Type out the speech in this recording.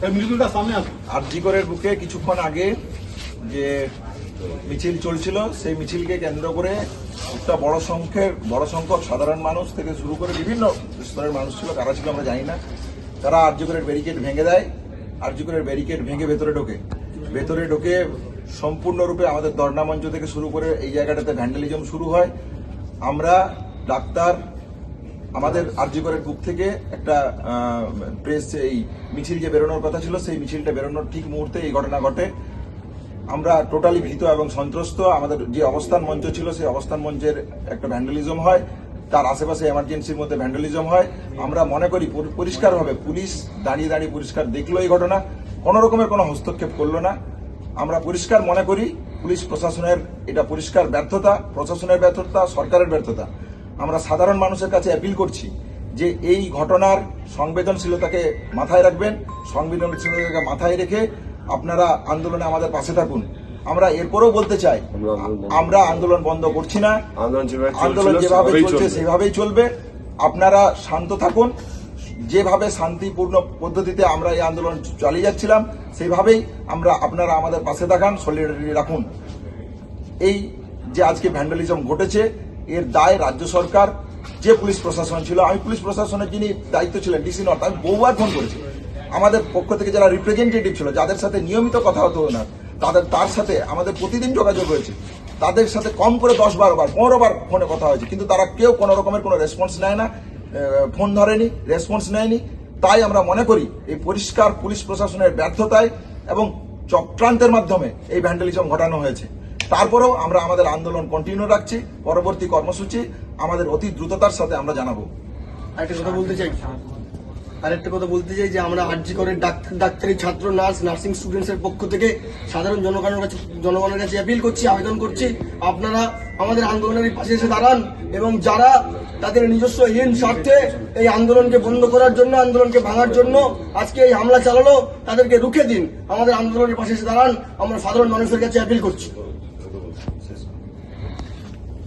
আসুন আরজিকরের বুকে কিছুক্ষণ আগে যে মিছিল চলছিল, সেই মিছিলকে কেন্দ্র করে একটা বড় সংখ্যের, বড় সংখ্যক সাধারণ মানুষ থেকে শুরু করে বিভিন্ন স্তরের মানুষ ছিল, কারা ছিল আমরা জানি না। তারা আরজিকরের ব্যারিকেড ভেঙে দেয়, আরজিকরের ব্যারিকেড ভেঙে ভেতরে ঢোকে। ভেতরে ঢোকে সম্পূর্ণরূপে আমাদের দর্ণা মঞ্চ থেকে শুরু করে এই জায়গাটাতে ভ্যান্ডালিজম শুরু হয়। আমরা ডাক্তার আমাদের আরজিকরের বুক থেকে একটা প্রেস এই মিছিল যে বেরোনোর কথা ছিল, সেই মিছিলটা বেরোনোর ঠিক মুহূর্তে এই ঘটনা ঘটে। আমরা টোটালি ভীত এবং সন্ত্রস্ত। আমাদের যে অবস্থান মঞ্চ ছিল, সেই অবস্থান মঞ্চের একটা ভ্যান্ডালিজম হয়। তার আশেপাশে এমার্জেন্সির মধ্যে ভ্যান্ডালিজম হয়। আমরা মনে করি পরিষ্কারভাবে পুলিশ দাঁড়িয়ে দাঁড়িয়ে পরিষ্কার দেখল এই ঘটনা। কোনো রকমের কোনো হস্তক্ষেপ করল না। আমরা পরিষ্কার মনে করি পুলিশ প্রশাসনের এটা পরিষ্কার ব্যর্থতা, প্রশাসনের ব্যর্থতা, সরকারের ব্যর্থতা। আমরা সাধারণ মানুষের কাছে অ্যাপিল করছি যে এই ঘটনার সংবেদনশীলতাকে মাথায় রাখবেন সংবেদনশীলতাকে মাথায় রেখে আপনারা আন্দোলনে আমাদের পাশে থাকুন। আমরা এরপরেও বলতে চাই আমরা আন্দোলন বন্ধ- করছি না। আন্দোলন যেভাবে চলছে। সেভাবেই চলবে। আপনারা শান্ত থাকুন। যেভাবে শান্তিপূর্ণ পদ্ধতিতে আমরা এই আন্দোলন চালিয়ে যাচ্ছিলাম সেইভাবেই আমরা আপনারা আমাদের পাশে থাকান সলিডারিটি রাখুন। এই যে আজকে ভ্যান্ডালিজম ঘটেছে এর দায় রাজ্য সরকার, যে পুলিশ প্রশাসন ছিল। আমি পুলিশ প্রশাসনের যিনি দায়িত্ব ছিলেন ডিসি নর্থ আমি বহুবার ফোন করেছি। আমাদের পক্ষ থেকে যারা রিপ্রেজেন্টেটিভ ছিল, যাদের সাথে নিয়মিত কথা হতো না, তাদের, তার সাথে আমাদের প্রতিদিন যোগাযোগ হয়েছে। তাদের সাথে কম করে দশ বারো বার পনেরো বার ফোনে কথা হয়েছে। কিন্তু তারা কেউ কোনো রকমের কোনো রেসপন্স নেয় না ফোন ধরেনি রেসপন্স নেয়নি। তাই আমরা মনে করি এই পরিষ্কার পুলিশ প্রশাসনের ব্যর্থতায় এবং চক্রান্তের মাধ্যমে এই ভ্যান্ডালিজম ঘটানো হয়েছে। তারপরেও আমরা আমাদের আন্দোলন কন্টিনিউ রাখছি, পরবর্তী কর্মসূচি আমাদের অতি দ্রুততার সাথে আমরা জানাব। আরেকটা কথা বলতে চাই। আরেকটা কথা বলতে চাই যে আমরা আরজি করে ডাক্তার ছাত্র, নার্স, নার্সিং স্টুডেন্টসের পক্ষ থেকে সাধারণ জনগণের কাছে জনগণের কাছে অ্যাপিল করছি, আবেদন করছি। আপনারা আমাদের আন্দোলনের পাশে এসে দাঁড়ান এবং যারা তাদের নিজস্ব হীন স্বার্থে এই আন্দোলনকে বন্ধ করার জন্য, আন্দোলনকে ভাঙার জন্য আজকে এই হামলা চালালো, তাদেরকে রুখে দিন। আমাদের আন্দোলনের পাশে এসে দাঁড়ান। আমরা সাধারণ মানুষের কাছে অ্যাপিল করছি। system.